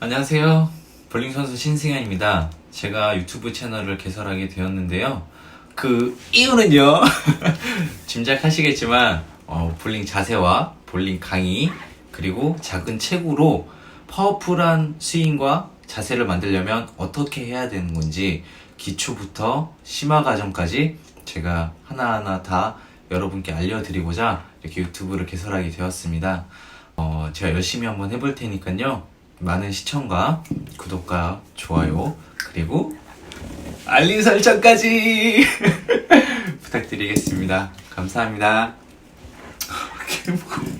안녕하세요. 볼링 선수 신승현입니다. 제가 유튜브 채널을 개설하게 되었는데요. 그 이유는요. 짐작하시겠지만 어, 볼링 자세와 볼링 강의 그리고 작은 체구로 파워풀한 스윙과 자세를 만들려면 어떻게 해야 되는 건지 기초부터 심화 과정까지 제가 하나하나 다 여러분께 알려드리고자 이렇게 유튜브를 개설하게 되었습니다. 어, 제가 열심히 한번 해볼 테니까요. 많은 시청과 구독과 좋아요 그리고 알림 설정까지 부탁드리겠습니다. 감사합니다. 개 무거워.